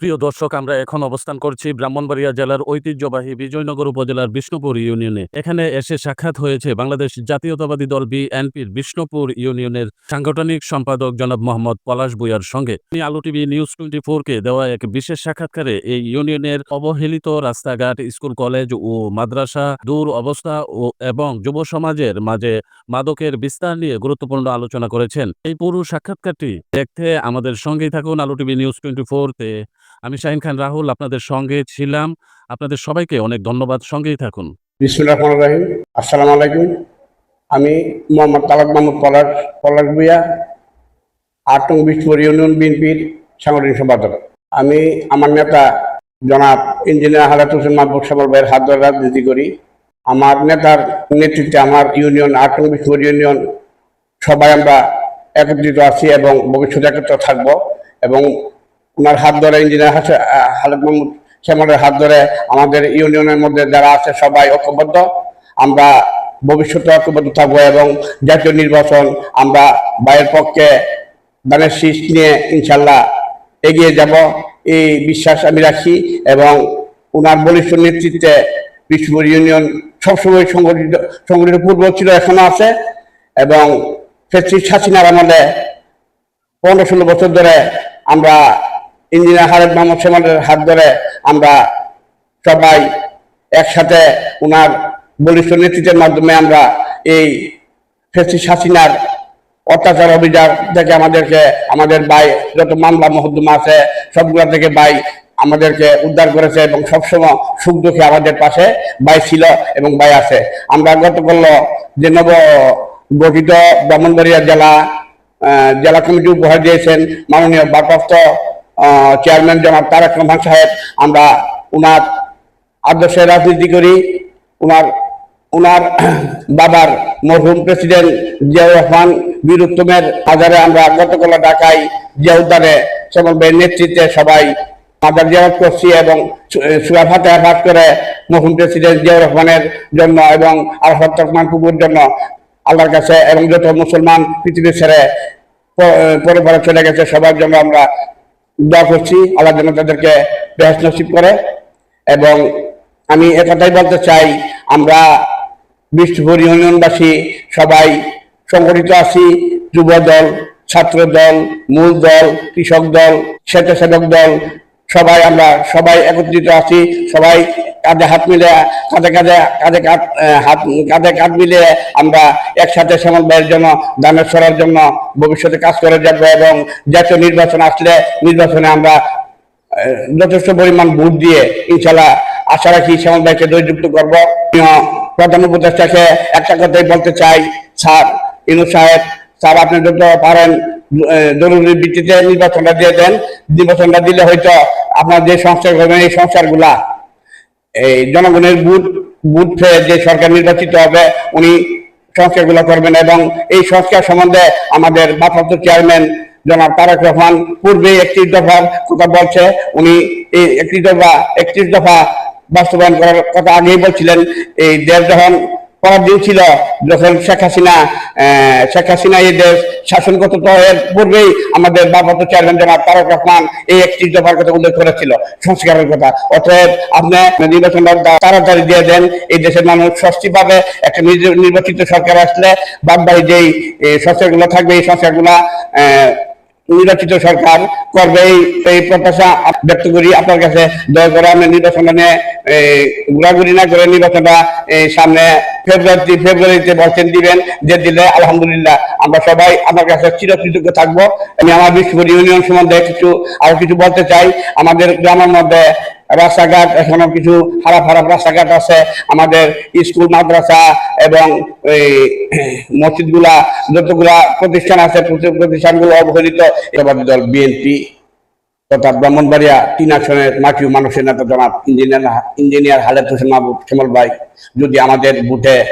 প্রিয় দর্শক, আমরা এখন অবস্থান করছি ব্রাহ্মণবাড়িয়া জেলার ঐতিহ্যবাহী বিজয়নগর উপজেলার বিষ্ণুপুর ইউনিয়নে। এখানে এসে সাক্ষাৎ হয়েছে বাংলাদেশ জাতীয়তাবাদী দল বিএনপির বিষ্ণুপুর ইউনিয়নের সাংগঠনিক সম্পাদক জনাব মোহাম্মদ পলাশ বুয়ার সঙ্গে। তিনি আলু টিভি নিউজ টোয়েন্টি কে দেওয়া এক বিশেষ সাক্ষাৎকারে এই ইউনিয়নের অবহেলিত রাস্তাঘাট, স্কুল, কলেজ ও মাদ্রাসা, দূর অবস্থা ও এবং যুব সমাজের মাঝে মাদকের বিস্তার নিয়ে গুরুত্বপূর্ণ আলোচনা করেছেন। এই পুরো সাক্ষাৎকারটি দেখতে আমাদের সঙ্গেই থাকুন আলু টিভি নিউজ টোয়েন্টি তে আমি শাহিন খান রাহুল, আপনাদের সঙ্গে ছিলাম। আপনাদের সবাইকে অনেক ধন্যবাদ। সঙ্গেই থাকুন। বিসমুল্লাহ রাহিম। আসসালামু আলাইকুম। আমি মোহাম্মদ তালাক মাহমুদ পলাশ পলাশ ভুইয়া আট নং বিষ্ণুপুর ইউনিয়ন বিএনপির সাংগঠনিক সম্পাদক। আমি আমার নেতা জনাব ইঞ্জিনিয়ার হালাত হোসেন মাহবুব সাবল ভাইয়ের হাত ধরে রাজনীতি করি। আমার নেতার নেতৃত্বে আমার ইউনিয়ন আট নং বিষ্ণুপুর ইউনিয়ন, সবাই আমরা একত্রিত আছি এবং ভবিষ্যতে একত্রিত থাকব এবং ওনার হাত ধরে ইঞ্জিনিয়ার হালেদ মাহমুদ শ্যামলের হাত ধরে আমাদের ইউনিয়নের মধ্যে যারা আছে সবাই ঐক্যবদ্ধ। আমরা ভবিষ্যতে ঐক্যবদ্ধ থাকব এবং জাতীয় নির্বাচন আমরা বাইরের পক্ষে দানের শীষ নিয়ে ইনশাল্লাহ এগিয়ে যাব। এই বিশ্বাস আমি রাখি এবং ওনার বলিষ্ঠ নেতৃত্বে বিষ্ণুপুর ইউনিয়ন সবসময় সংগঠিত সংগঠিত পূর্ব ছিল, এখনও আছে এবং ফেসিস হাসিনার আমলে পনেরো ষোলো বছর ধরে আমরা ইঞ্জিনিয়ার হারেদ মোহাম্মদ সেমানের হাত ধরে আমরা সবাই একসাথে ওনার বলিষ্ঠ নেতৃত্বের মাধ্যমে আমরা এই ফেসিস হাসিনার অত্যাচার অভিযান থেকে আমাদেরকে, আমাদের ভাই যত মামলা মহদ্দমা আছে, সবগুলো থেকে ভাই আমাদেরকে উদ্ধার করেছে এবং সবসময় সুখ দুঃখে আমাদের পাশে ভাই ছিল এবং ভাই আছে। আমরা গত গতকাল যে নব গঠিত ব্রাহ্মণবাড়িয়া জেলা জেলা কমিটি উপহার দিয়েছেন মাননীয় ভারপ্রাপ্ত চেয়ারম্যান জনাব তারেক রহমান সাহেব, আমরা ওনার আদর্শে রাজনীতি করি। ওনার ওনার বাবার মরহুম প্রেসিডেন্ট জিয়াউর রহমান বীর উত্তমের বাজারে আমরা গতকাল ঢাকায় জিয়া উদ্যানে শ্যামল ভাইয়ের নেতৃত্বে সবাই মাদার জিয়ারত করছি এবং সুরা ফাতে করে মরহুম প্রেসিডেন্ট জিয়াউর রহমানের জন্য এবং আলহাদ রহমান কুকুর জন্য আল্লাহর কাছে এবং যত মুসলমান পৃথিবীর ছেড়ে পরে পরে চলে গেছে, সবার জন্য আমরা দোয়া করছি, আল্লাহ যেন তাদেরকে বেহস নসিব করে। এবং আমি একথাই বলতে চাই, আমরা বিষ্ণুপুর ইউনিয়নবাসী সবাই সংগঠিত আছি, যুব দল, ছাত্র দল, মূল দল, কৃষক দল, স্বেচ্ছাসেবক দল, সবাই আমরা সবাই একত্রিত আছি, সবাই কাঁধে হাত মিলে, কাঁধে কাঁধে কাঁধে কাঁধ হাত, কাঁধে কাঁধ মিলে আমরা একসাথে ভাইয়ের জন্য দানের সরার জন্য ভবিষ্যতে কাজ করে যাব এবং জাতীয় নির্বাচন আসলে নির্বাচনে আমরা যথেষ্ট পরিমাণ ভোট দিয়ে ইনশাল্লাহ আশা রাখি ভাইকে দৈযুক্ত করব। প্রধান উপদেষ্টাকে একটা কথাই বলতে চাই, স্যার, ইনু সাহেব, স্যার, আপনি যত পারেন জরুরি ভিত্তিতে নির্বাচনটা দিয়ে দেন। নির্বাচনটা দিলে হয়তো আপনার যে সংস্কার করবেন, এই সংস্কারগুলা এই জনগণের বুথ বুথ যে সরকার নির্বাচিত হবে, উনি সংস্কারগুলো করবেন এবং এই সংস্কার সম্বন্ধে আমাদের ভারপ্রাপ্ত চেয়ারম্যান জনাব তারেক রহমান পূর্বে একত্রিশ দফার কথা বলছে। উনি এই একত্রিশ দফা একত্রিশ দফা বাস্তবায়ন করার কথা আগেই বলছিলেন। এই দেশ যখন করার দিন ছিল যখন শেখ হাসিনা শেখ হাসিনা এই দেশ শাসন করত পূর্বেই আমাদের ভারপ্রাপ্ত চেয়ারম্যান জনাব তারেক রহমান এই একত্রিশ দফার কথা উল্লেখ করেছিল, সংস্কারের কথা। অতএব আপনি নির্বাচনটা তাড়াতাড়ি দিয়ে দেন, এই দেশের মানুষ স্বস্তি পাবে। একটা নির্বাচিত সরকার আসলে বাদ যেই সংস্কারগুলো থাকবে, এই সংস্কারগুলা নির্বাচিত সরকার করবে এই প্রত্যাশা ব্যক্ত করি। আপনার কাছে দয়া করে আমরা নির্বাচনটা নিয়ে ঘোরাঘুরি না করে নির্বাচনটা সামনে ফেব্রুয়ারি ফেব্রুয়ারিতে বসেন দিবেন, যে দিলে আলহামদুলিল্লাহ আমরা সবাই আপনার কাছে চিরকৃতজ্ঞ থাকব। আমি আমার বিশ্বপুর ইউনিয়ন সম্বন্ধে কিছু, আরও কিছু বলতে চাই। আমাদের গ্রামের মধ্যে রাস্তাঘাট, এখনও কিছু খারাপ খারাপ রাস্তাঘাট আছে। আমাদের স্কুল, মাদ্রাসা এবং এই মসজিদগুলা, যতগুলা প্রতিষ্ঠান আছে, প্রতি- প্রতিষ্ঠানগুলো অবহেলিত। এবাদী দল বিএনপি তথা ব্রাহ্মণবাড়িয়া তিন আসনের মাটি মানুষের নেতা জনাব ইঞ্জিনিয়ার ইঞ্জিনিয়ার হালেদ হোসেন মাহবুব শ্যামল ভাই, যদি আমাদের বুথে,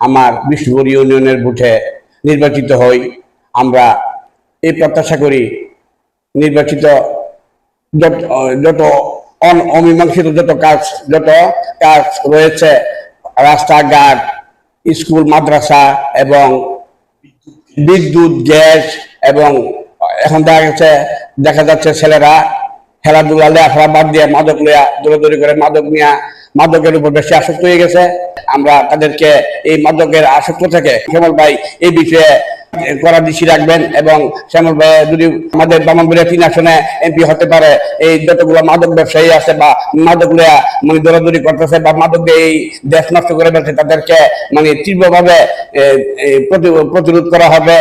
আমার বিষ্ণুপুর ইউনিয়নের বুথে নির্বাচিত হই, আমরা এই প্রত্যাশা করি নির্বাচিত যত যত অমীমাংসিত যত কাজ যত কাজ রয়েছে, রাস্তাঘাট, স্কুল, মাদ্রাসা এবং বিদ্যুৎ, গ্যাস এবং এখন দেখা গেছে দেখা যাচ্ছে ছেলেরা খেলাধুলা লেখাপড়া বাদ দিয়ে মাদক লইয়া দৌড়াদৌড়ি করে মাদক নিয়ে মাদকের উপর বেশি আসক্ত হয়ে গেছে। আমরা তাদেরকে এই মাদকের আসক্ত থেকে শ্যামল ভাই, এই বিষয়ে করা দৃষ্টি রাখবেন এবং শ্যামল যদি আমাদের বামনপুরের তিন আসনে এমপি হতে পারে, এই যতগুলো মাদক ব্যবসায়ী আছে বা মাদক লইয়া মানে দৌড়াদৌড়ি করতেছে বা মাদক এই দেশ নষ্ট করে ফেলছে, তাদেরকে মানে তীব্রভাবে প্রতিরোধ করা হবে।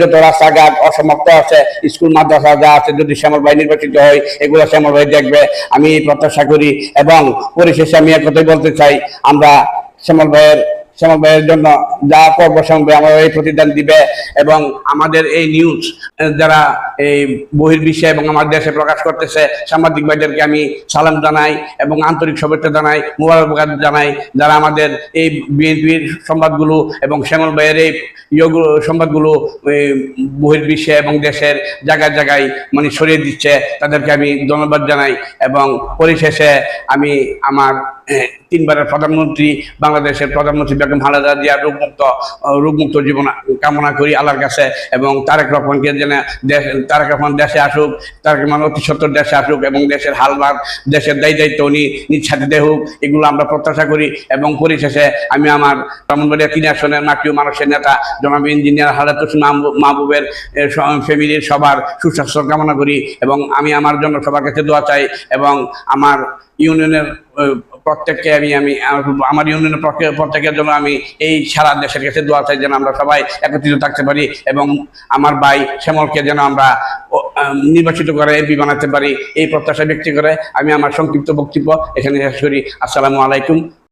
যত রাস্তাঘাট অসমাপ্ত আছে, স্কুল, মাদ্রাসা যা আছে, যদি শ্যামল ভাই নির্বাচিত হয়, এগুলো শ্যামল ভাই দেখবে। আমি প্রত্যাশা করি এবং পরিশেষে আমি এক কথাই বলতে চাই, আমরা শ্যামল ভাইয়ের ভাইয়ের জন্য যা শ্যামল ভাই আমাদের এই প্রতিদান দিবে এবং আমাদের এই নিউজ যারা এই বহির্বিশ্বে এবং আমার দেশে প্রকাশ করতেছে, সাংবাদিক ভাইদেরকে আমি সালাম জানাই এবং আন্তরিক শুভেচ্ছা জানাই, মুবারকবাদ জানাই, যারা আমাদের এই বিএনপির সংবাদগুলো এবং শ্যামল ভাইয়ের এই সংবাদগুলো বহির্বিশ্বে এবং দেশের জায়গায় জায়গায় মানে ছড়িয়ে দিচ্ছে, তাদেরকে আমি ধন্যবাদ জানাই এবং পরিশেষে আমি আমার তিনবারের প্রধানমন্ত্রী, বাংলাদেশের প্রধানমন্ত্রী বেগম খালেদা জিয়া রোগমুক্ত রোগমুক্ত জীবন, কামনা করি আল্লাহর কাছে এবং তারেক রহমানকে যেন দেশ, তারেক রহমান দেশে আসুক, তারেক রহমান অতি সত্তর দেশে আসুক এবং দেশের হালবার দেশের দায়ী দায়িত্ব উনি নিজ হাতে দেহুক, এগুলো আমরা প্রত্যাশা করি এবং পরিশেষে আমি আমার ব্রাহ্মণবাড়িয়া তিন আসনের মাটিও মানুষের নেতা জনাব ইঞ্জিনিয়ার হালাত মাহবুবের ফ্যামিলির সবার সুস্বাস্থ্য কামনা করি এবং আমি আমার জন্য সবার কাছে দোয়া চাই এবং আমার ইউনিয়নের প্রত্যেককে আমি আমি, আমার- ইউনিয়নের প্রত্যেক- প্রত্যেকের জন্য আমি এই সারা দেশের কাছে দোয়া চাই যেন আমরা সবাই একত্রিত থাকতে পারি এবং আমার ভাই শ্যামলকে যেন আমরা নির্বাচিত করে এমপি বানাতে পারি, এই প্রত্যাশা ব্যক্তি করে আমি আমার সংক্ষিপ্ত বক্তব্য এখানে শেষ করি। আসসালামু আলাইকুম।